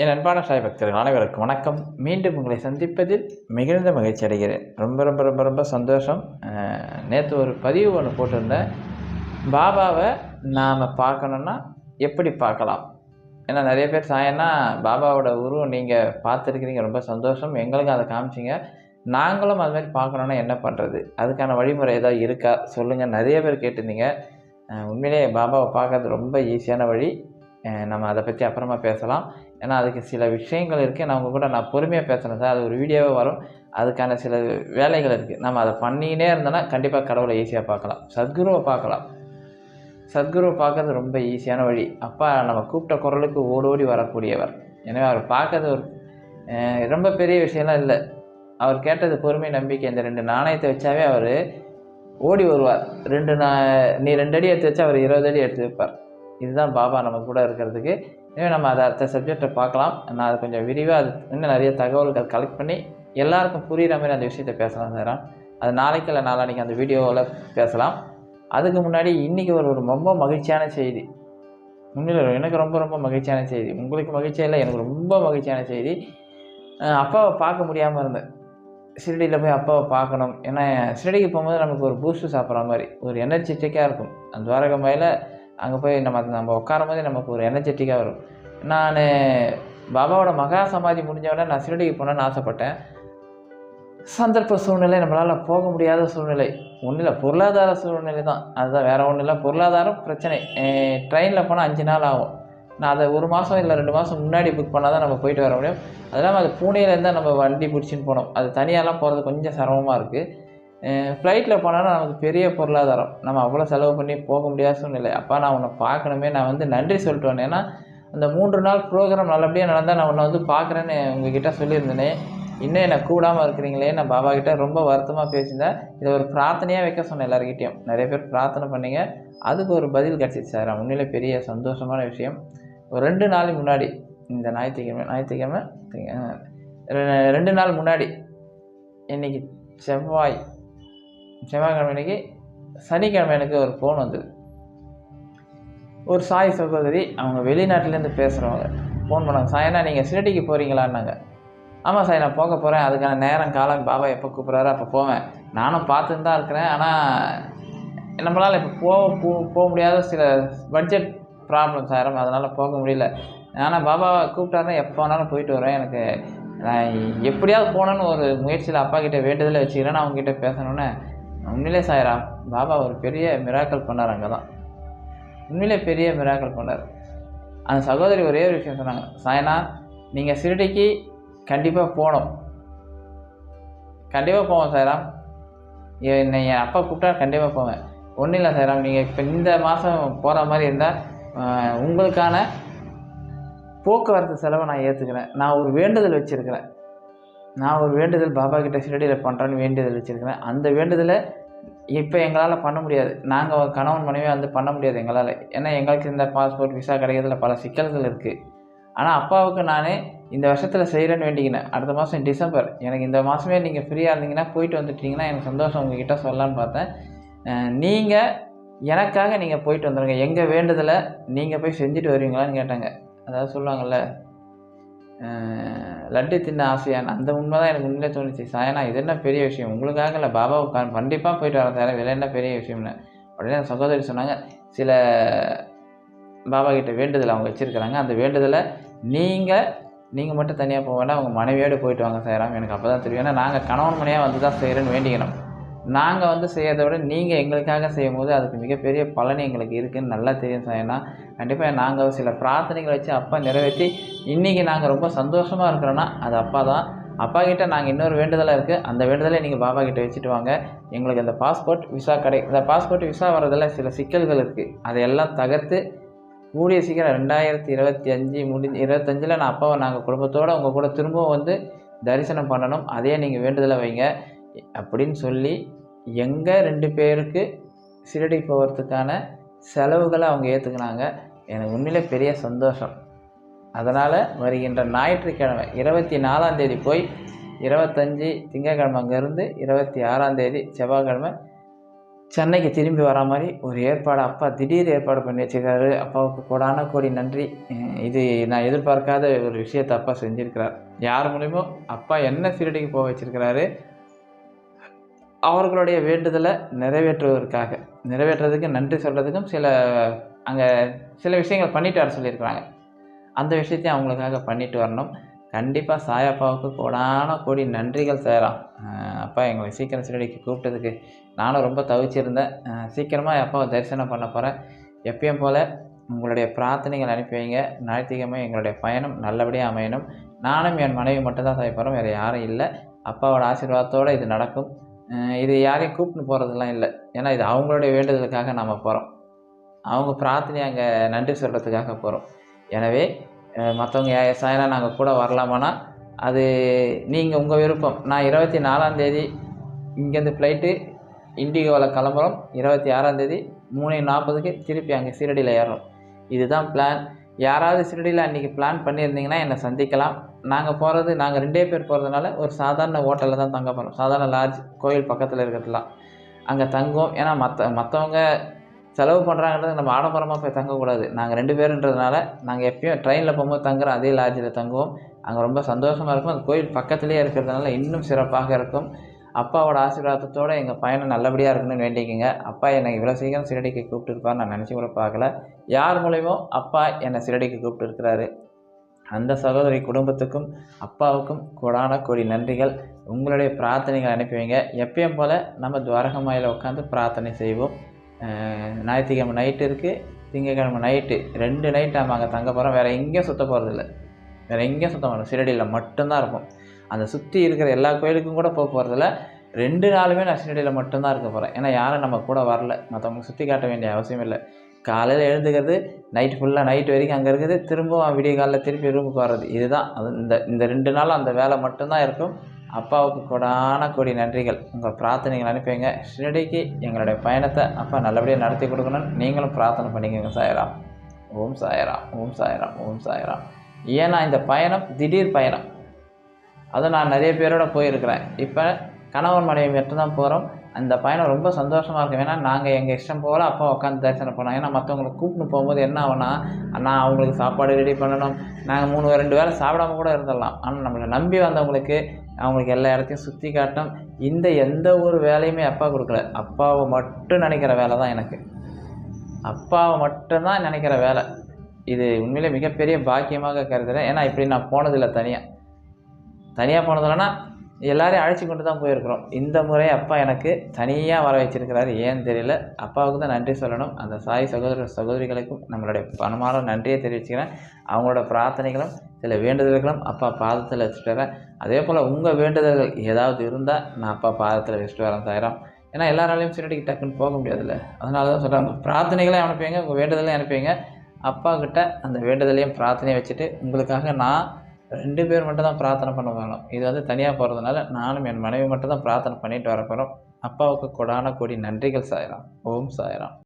என் அன்பான சாய் பக்தர்கள் அனைவருக்கும் வணக்கம். மீண்டும் உங்களை சந்திப்பதில் மிகுந்த மகிழ்ச்சி அடைகிறேன். ரொம்ப ரொம்ப ரொம்ப ரொம்ப சந்தோஷம். நேற்று ஒரு பதிவு ஒன்று போட்டிருந்தேன். பாபாவை நாம் பார்க்கணுன்னா எப்படி பார்க்கலாம்? ஏன்னா நிறைய பேர் சாயன்னா பாபாவோட உருவம் நீங்கள் பார்த்துருக்கிறீங்க. ரொம்ப சந்தோஷம். எங்களுக்கும் அதை காமிச்சிங்க. நாங்களும் அது மாதிரி பார்க்கணுன்னா என்ன பண்ணுறது அதுக்கான வழிமுறை ஏதாவது இருக்கா? சொல்லுங்கள் நிறைய பேர் கேட்டிருந்தீங்க. உண்மையிலேயே பாபாவை பார்க்கறது ரொம்ப ஈஸியான வழி. நம்ம அதை பற்றி அப்புறமா பேசலாம். ஏன்னா அதுக்கு சில விஷயங்கள் இருக்குது நான் உங்கள் கூட நான் பொறுமையாக பேசுகிறேன் சார். அது ஒரு வீடியோவே வரும். அதுக்கான சில வேலைகள் இருக்குது நம்ம அதை பண்ணினே இருந்தோன்னா கண்டிப்பாக கடவுளை ஈஸியாக பார்க்கலாம். சத்குருவை பார்க்கலாம். சத்குருவை பார்க்கறது ரொம்ப ஈஸியான வழி. அப்பா நம்ம கூப்பிட்ட குரலுக்கு ஓடோடி வரக்கூடியவர். எனவே அவர் பார்க்கறது ஒரு ரொம்ப பெரிய விஷயம்லாம் இல்லை. அவர் கேட்டது பொறுமை நம்பிக்கை இந்த ரெண்டு நாணயத்தை வச்சாவே அவர் ஓடி வருவார். ரெண்டு நா நீ ரெண்டு அடி எடுத்து வச்சா அவர் இருபது அடி எடுத்து வைப்பார். இதுதான் பாபா நம்ம கூட இருக்கிறதுக்கு எனவே நம்ம அதை அடுத்த சப்ஜெக்டை பார்க்கலாம். நான் அதை கொஞ்சம் விரிவாக அது இன்னும் நிறைய தகவல்கள் கலெக்ட் பண்ணி எல்லாருக்கும் புரிகிற மாதிரி அந்த விஷயத்தை பேசலாம் சார். அது நாளைக்கு இல்லை நாளான்னைக்கு அந்த வீடியோவில் பேசலாம். அதுக்கு முன்னாடி இன்றைக்கி ஒரு ஒரு ரொம்ப மகிழ்ச்சியான செய்தி. உண்மையில் எனக்கு ரொம்ப ரொம்ப மகிழ்ச்சியான செய்தி. உங்களுக்கு மகிழ்ச்சியாக இல்லை? எனக்கு ரொம்ப மகிழ்ச்சியான செய்தி. அப்பாவை பார்க்க முடியாமல் இருந்தேன். ஷிரடியில் போய் அப்பாவை பார்க்கணும். ஏன்னா ஷிரடிக்கு போகும்போது நமக்கு ஒரு பூஸ்ட்டு சாப்பிட்ற மாதிரி ஒரு எனர்ஜெட்டிக்காக இருக்கும். அந்த துவாரகமையில் அங்கே போய் நம்ம நம்ம உட்காரும் போதே நமக்கு ஒரு எனர்ஜெட்டிக்காக வரும். நான் பாபாவோட மகா சமாதி முடிஞ்ச உடனே நான் சிறுடிக்கு போகணுன்னு ஆசைப்பட்டேன். சந்தர்ப்ப சூழ்நிலை நம்மளால் போக முடியாத சூழ்நிலை. ஒன்றும் இல்லை பொருளாதார சூழ்நிலை தான். அதுதான் வேறு ஒன்றும் இல்லை பொருளாதாரம் பிரச்சனை. ட்ரெயினில் போனால் அஞ்சு நாள் ஆகும். நான் அதை ஒரு மாதம் இல்லை ரெண்டு மாதம் முன்னாடி புக் பண்ணால் தான் நம்ம போயிட்டு வர முடியும். அது இல்லாமல் அது பூனேலேருந்து நம்ம வண்டி பிடிச்சின்னு போனோம். அது தனியாலாம் போகிறது கொஞ்சம் சிரமமாக இருக்குது ஃப்ளைட்டில் போனாலும் நமக்கு பெரிய பொருளாதாரம். நம்ம அவ்வளோ செலவு பண்ணி போக முடியாத சூழ்நிலை. அப்போ நான் உன்னை பார்க்கணுமே. நான் வந்து நன்றி சொல்லிட்டு ஏன்னா அந்த மூன்று நாள் ப்ரோக்ராம் நல்லபடியாக நடந்தால் நான் உன்னை வந்து பார்க்குறேன்னு உங்ககிட்ட சொல்லியிருந்தேனே. இன்னும் என்னை கூடாமல் இருக்கிறீங்களே. நான் பாபா கிட்டே ரொம்ப வருத்தமாக பேசியிருந்தேன். இதை ஒரு பிரார்த்தனையாக வைக்க சொன்னேன் எல்லாருக்கிட்டையும் நிறைய பேர் பிரார்த்தனை பண்ணிங்க. அதுக்கு ஒரு பதில் கிடச்சிச்சு சார். உண்மையிலே பெரிய சந்தோஷமான விஷயம். ஒரு ரெண்டு நாள் முன்னாடி இந்த ஞாயிற்றுக்கிழமை ஞாயிற்றுக்கிழமை ரெண்டு நாள் முன்னாடி இன்னைக்கு செவ்வாய் செவ்வாய்க்கிழமை அன்றைக்கி சனிக்கிழமை எனக்கு ஒரு ஃபோன் வந்தது. ஒரு சாய் சகோதரி அவங்க வெளிநாட்டிலேருந்து பேசுகிறவங்க ஃபோன் பண்ணாங்க. சாயனா நீங்கள் ஷிரடிக்கு போகிறீங்களான்னாங்க ஆமாம் சாய் நான் போக போகிறேன் அதுக்கான நேரம் காலம் பாபா எப்போ கூப்பிட்றாரு அப்போ போவேன். நானும் பார்த்துட்டு தான் இருக்கிறேன். ஆனால் நம்மளால் இப்போ போக போ போக முடியாத சில பட்ஜெட் ப்ராப்ளம் சார். அதனால் போக முடியல. ஆனால் பாபாவை கூப்பிட்டாருன்னா எப்போ வேணாலும் போயிட்டு வரேன். எனக்கு நான் எப்படியாவது போகணுன்னு ஒரு முயற்சியில் அப்பா கிட்டே வேண்டுதலை வச்சுக்கிறேன்னு அவங்ககிட்ட பேசணுன்னு உண்மையிலே சாயரா பாபா ஒரு பெரிய மிராக்கல் பண்ணார் அங்கே தான் உண்மையிலே பெரிய மிராக்கல் பண்ணார். அந்த சகோதரி ஒரே ஒரு விஷயம் சொன்னாங்க சாயனா நீங்கள் சிறுடிக்கு கண்டிப்பாக போகணும். கண்டிப்பாக போவோம் சாய்ராம் என்னை என் அப்பா கூப்பிட்டா கண்டிப்பாக போவேன். ஒன்றும் இல்லை சாய்ராம் நீங்கள் இப்போ இந்த மாதம் போகிற மாதிரி இருந்தால் உங்களுக்கான போக்குவரத்து செலவை நான் ஏற்றுக்கிறேன் நான் ஒரு வேண்டுதல் வச்சுருக்கிறேன். நான் ஒரு வேண்டுதல் பாபா கிட்ட ஷிரடியில் பண்ணுறேன்னு வேண்டுதல் வச்சுருக்கிறேன். அந்த வேண்டுதலை இப்போ எங்களால் பண்ண முடியாது. நாங்கள் கணவன் மனைவி வந்து பண்ண முடியாது எங்களால். ஏன்னா எங்களுக்கு இந்த பாஸ்போர்ட் விசா கிடைக்கிறதுல பல சிக்கல்கள் இருக்குது ஆனால் அப்பாவுக்கு நானே இந்த வருஷத்தில் செய்கிறேன்னு வேண்டிக்கினேன். அடுத்த மாதம் டிசம்பர். எனக்கு இந்த மாதமே நீங்கள் ஃப்ரீயாக இருந்தீங்கன்னா போயிட்டு வந்துட்டீங்கன்னா எனக்கு சந்தோஷம் உங்ககிட்ட சொல்லலான்னு பார்த்தேன். நீங்கள் எனக்காக நீங்கள் போயிட்டு வந்துடுங்க எங்கள் வேண்டுதலை நீங்கள் போய் செஞ்சுட்டு வருவீங்களான்னு கேட்டாங்க. அதாவது சொல்லுவாங்கள்ல லட்டு தின்ன ஆசையான். அந்த உண்மை தான் எனக்கு உண்மையிலே தோணுச்சு. சாயனா இது என்ன பெரிய விஷயம்? உங்களுக்காக இல்லை பாபாவுக்கு கண்டிப்பாக போயிட்டு வரேன் சார். இதில் என்ன பெரிய விஷயம்னு. உடனே சகோதரி சொன்னாங்க சில பாபா கிட்ட வேண்டுதல் அவங்க வச்சுருக்கிறாங்க. அந்த வேண்டுதலை நீங்கள் நீங்கள் மட்டும் தனியாக போக வேண்டாம். உங்கள் மனைவியோடு போயிட்டு வாங்க செய்கிறாங்க எனக்கு அப்போ தான் தெரியும். ஏன்னா நாங்கள் கணவன் மனையாக வந்து தான் செய்கிறேன்னு வேண்டிக்கணும். நாங்கள் வந்து செய்யறதை விட நீங்கள் எங்களுக்காக செய்யும் போது அதுக்கு மிகப்பெரிய பலன் எங்களுக்கு இருக்குதுன்னு நல்லா தெரியும் சாயனா கண்டிப்பாக நாங்கள் சில பிரார்த்தனைகளை வச்சு அப்பா நிறைவேற்றி இன்றைக்கி நாங்கள் ரொம்ப சந்தோஷமாக இருக்கிறோன்னா அது அப்பா தான். அப்பா கிட்ட நாங்கள் இன்னொரு வேண்டுதலாக இருக்குது அந்த வேண்டுதலை நீங்கள் பாபா கிட்ட வச்சுட்டு வாங்க. எங்களுக்கு அந்த பாஸ்போர்ட் விசா கடை இந்த பாஸ்போர்ட் விசா வரதில் சில சிக்கல்கள் இருக்குது அதையெல்லாம் தகர்த்து கூடிய சீக்கிரம் ரெண்டாயிரத்தி இருபத்தி அஞ்சு முடிஞ்சு இருபத்தஞ்சில் நான் அப்பாவை நாங்கள் குடும்பத்தோடு உங்கள் கூட திரும்பவும் வந்து தரிசனம் பண்ணணும். அதே நீங்கள் வேண்டுதலை வைங்க. அப்படின்னு சொல்லி எங்கள் ரெண்டு பேருக்கு ஷிரடி போகிறதுக்கான செலவுகளை அவங்க ஏற்றுக்கினாங்க எனக்கு உண்மையிலே பெரிய சந்தோஷம். அதனால் வருகின்ற ஞாயிற்றுக்கிழமை இருபத்தி நாலாம் தேதி போய் இருபத்தஞ்சி திங்கக்கிழமை அங்கேருந்து இருபத்தி ஆறாம் தேதி செவ்வாய்க்கிழமை சென்னைக்கு திரும்பி வரா மாதிரி ஒரு ஏற்பாடு அப்பா திடீர் ஏற்பாடு பண்ணி வச்சுருக்காரு. அப்பாவுக்கு கோடான கோடி நன்றி. இது நான் எதிர்பார்க்காத ஒரு விஷயத்தை அப்பா செஞ்சுருக்கிறார். யார் மூலியமோ அப்பா என்ன சீரடிக்கு போக வச்சிருக்கிறாரு அவர்களுடைய வேண்டுதலை நிறைவேற்றுவதற்காக நிறைவேற்றுறதுக்கு நன்றி சொல்கிறதுக்கும் சில அங்கே சில விஷயங்கள் பண்ணிட்டு வர சொல்லியிருக்கிறாங்க. அந்த விஷயத்தையும் அவங்களுக்காக பண்ணிட்டு வரணும். கண்டிப்பாக சாயப்பாவுக்கு கோடான கோடி நன்றிகள் சேரலாம் அப்பா எங்களை சீக்கிரம் சிறடிக்கு கூப்பிட்டதுக்கு நானும் ரொம்ப தவிச்சிருந்தேன். சீக்கிரமாக அப்பாவை தரிசனம் பண்ண போகிறேன் எப்பயும் போல் உங்களுடைய பிரார்த்தனைகள் அனுப்பி வைங்க. ஞாயிற்றுக்கிழமை எங்களுடைய பயணம் நல்லபடியாக அமையணும். நானும் என் மனைவி மட்டும்தான் செய்ய போகிறோம் வேறு யாரும் இல்லை. அப்பாவோட ஆசீர்வாதத்தோடு இது நடக்கும். இது யாரையும் கூப்பிட்டு போகிறதுலாம் இல்லை. ஏன்னா இது அவங்களுடைய வேண்டுதலுக்காக நாம் போகிறோம் அவங்க பிரார்த்தனை அங்கே நன்றி சொல்கிறதுக்காக போகிறோம் எனவே மற்றவங்க சாயனா நாங்கள் கூட வரலாமானா அது நீங்கள் உங்கள் விருப்பம். நான் இருபத்தி நாலாந்தேதி இங்கேருந்து ஃப்ளைட்டு இண்டிகோவில் கிளம்புறோம். இருபத்தி ஆறாந்தேதி மூணு நாற்பதுக்கு திருப்பி அங்கே சீரடியில் ஏறுறோம் இதுதான் பிளான் யாராவது ஷிரடியில் அன்றைக்கி பிளான் பண்ணியிருந்தீங்கன்னா என்னை சந்திக்கலாம். நாங்கள் போகிறது நாங்கள் ரெண்டே பேர் போகிறதுனால ஒரு சாதாரண ஹோட்டலில் தான் தங்க போகிறோம் சாதாரண லாட்ஜ் கோயில் பக்கத்தில் இருக்கிறதுலாம். அங்கே தங்குவோம். ஏன்னா மற்ற மற்றவங்க செலவு பண்ணுறாங்கிறது நம்ம ஆடம்பரமாக போய் தங்கக்கூடாது. நாங்கள் ரெண்டு பேருன்றதுனால நாங்கள் எப்பயும் ட்ரெயினில் போகும்போது தங்குறோம் அதே லாட்ஜில் தங்குவோம். அங்கே ரொம்ப சந்தோஷமாக இருக்கும். அந்த கோயில் பக்கத்துலேயே இருக்கிறதுனால இன்னும் சிறப்பாக இருக்கும். அப்பாவோட ஆசீர்வாதத்தோடு எங்கள் பையனை நல்லபடியாக இருக்கணும்னு வேண்டிக்கோங்க. அப்பா என்னை இவ்வளோ சீக்கிரம் சிரடிக்கு கூப்பிட்டுருப்பார் நான் நினச்சி கூட பார்க்கல. யார் மூலயமோ அப்பா என்னை சிரடிக்கு கூப்பிட்டுருக்கிறாரு. அந்த சகோதரி குடும்பத்துக்கும் அப்பாவுக்கும் கூடான கோடி நன்றிகள். உங்களுடைய பிரார்த்தனைகள் அனுப்பி வைங்க. எப்பயும் போல் நம்ம துவாரகமாயில் உட்காந்து பிரார்த்தனை செய்வோம். ஞாயிற்றுக்கிழமை நைட்டு இருக்குது திங்கக்கிழமை நைட்டு ரெண்டு நைட் நம்ம அங்கே தங்க போகிறோம் வேறு எங்கேயும் சுற்ற போகிறதில்ல வேறு எங்கேயும் சுத்த போகிறோம் சிரடியில் மட்டும்தான் இருப்போம். அந்த சுற்றி இருக்கிற எல்லா கோயிலுக்கும் கூட போக போகிறதில்ல ரெண்டு நாளுமே நான் சிரடியில் மட்டும்தான் இருக்க போகிறேன் ஏன்னா யாரும் நம்ம கூட வரல. மற்றவங்களுக்கு சுற்றி காட்ட வேண்டிய அவசியம் இல்லை. காலையில் எழுந்துக்கிறது நைட் ஃபுல்லாக நைட் வரைக்கும் அங்கே இருக்குது. திரும்பவும் விடிய காலையில் திருப்பி ரூமுக்கு வர்றது. இதுதான். அது இந்த இந்த ரெண்டு நாள் அந்த வேலை மட்டும்தான் இருக்கும். அப்பாவுக்கு கொடான கோடி நன்றிகள். உங்கள் பிரார்த்தனைகள் அனுப்பிங்க ஷிரடிக்கு எங்களுடைய பயணத்தை அப்பா நல்லபடியாக நடத்தி கொடுக்கணும்னு நீங்களும் பிரார்த்தனை பண்ணிக்கோங்க சாயராம். ஓம் சாயராம். ஓம் சாயராம். ஓம் சாயராம். ஏன்னா இந்த பயணம் திடீர் பயணம். அதுவும் நான் நிறைய பேரோட போயிருக்கிறேன். இப்போ கணவன் மனைவி மட்டும்தான் போகிறோம் அந்த பயணம் ரொம்ப சந்தோஷமாக இருக்கும். ஏன்னா நாங்கள் எங்கள் இஷ்டம் போல் அப்பா உட்காந்து தரிசனம் பண்ணோம். ஏன்னா மற்றவங்களை கூப்பிட்டு போகும்போது என்ன ஆகும்னா அண்ணா அவங்களுக்கு சாப்பாடு ரெடி பண்ணணும். நாங்கள் மூணு ரெண்டு வேளை சாப்பிடாம கூட இருந்துடலாம். ஆனால் நம்மளை நம்பி வந்தவங்களுக்கு அவங்களுக்கு எல்லா இடத்தையும் சுற்றி காட்டும். இந்த எந்த ஒரு வேலையுமே அப்பா கொடுக்கல. அப்பாவை மட்டும் நினைக்கிற வேலை தான் எனக்கு. அப்பாவை மட்டும்தான் நினைக்கிற வேலை. இது உண்மையிலே மிகப்பெரிய பாக்கியமாக கருதுகிறேன் ஏன்னா இப்படி நான் போனதில்லை தனியாக தனியாக போனதில்லைன்னா எல்லாரையும் அழைச்சி கொண்டு தான் போயிருக்கிறோம். இந்த முறை அப்பா எனக்கு தனியாக வர வச்சிருக்கிறாரு. ஏன்னு தெரியல? அப்பாவுக்கு தான் நன்றி சொல்லணும். அந்த சாய் சகோதர சகோதரிகளுக்கும் நம்மளுடைய பணமான நன்றியை தெரிவிச்சுக்கிறேன். அவங்களோட பிரார்த்தனைகளும் சில வேண்டுதல்களும் அப்பா பாதத்தில் வச்சுட்டு வரேன். அதே போல் உங்கள் வேண்டுதல்கள் ஏதாவது இருந்தால் நான் அப்பா பாதத்தில் வச்சுட்டு வரேன் சாயிரம். ஏன்னா எல்லாராலையும் சிறடிக்கு டக்குன்னு போக முடியாதுல்ல. அதனால தான் சொல்கிறாங்க பிரார்த்தனைகளையும் அனுப்பிவிங்க உங்கள் வேண்டுதலையும் அனுப்பிங்க அப்பா கிட்ட அந்த வேண்டுதலையும் பிரார்த்தனையை வச்சுட்டு உங்களுக்காக நான் ரெண்டு பேர் மட்டும் தான் பிரார்த்தனை பண்ண போகிறோம் இது வந்து தனியாக போகிறதுனால நானும் என் மனைவி மட்டும் தான் பிரார்த்தனை பண்ணிட்டு வர போகிறோம் அப்பாவுக்கு கொடான கொடி நன்றிகள் சாயிராம். ஓம் சாயிராம்.